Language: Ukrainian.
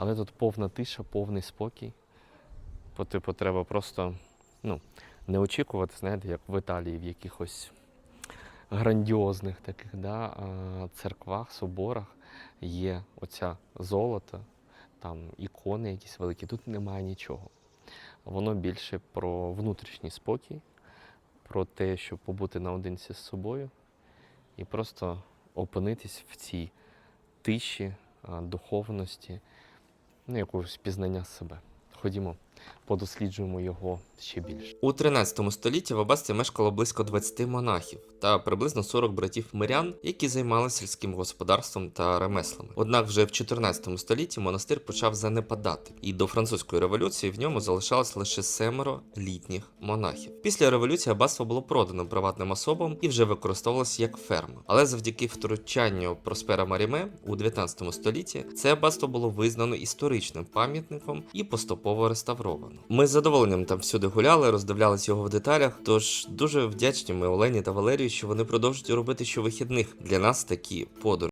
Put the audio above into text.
Але тут повна тиша, повний спокій. По типу, треба просто ну, не очікувати, знаєте, як в Італії в якихось грандіозних таких да, церквах, соборах є оця золото, там ікони якісь великі. Тут немає нічого. Воно більше про внутрішній спокій, про те, щоб побути наодинці з собою і просто опинитись в цій тиші, духовності, ну, якогось пізнання себе. Ходімо, подосліджуємо його ще більше. У 13 столітті в аббатстві мешкало близько 20 монахів та приблизно 40 братів мирян, які займалися сільським господарством та ремеслами. Однак вже в 14 столітті монастир почав занепадати, і до французької революції в ньому залишалось лише семеро літніх монахів. Після революції аббатство було продано приватним особам і вже використовувалося як ферма. Але завдяки втручанню Проспера Маріме у 19 столітті це аббатство було визнано історичним пам'ятником і поступово реставровано. Ми з задоволенням там всюди гуляли, роздивлялись його в деталях. Тож дуже вдячні ми Олені та Валерію, що вони продовжують робити щовихідних для нас такі подорожі.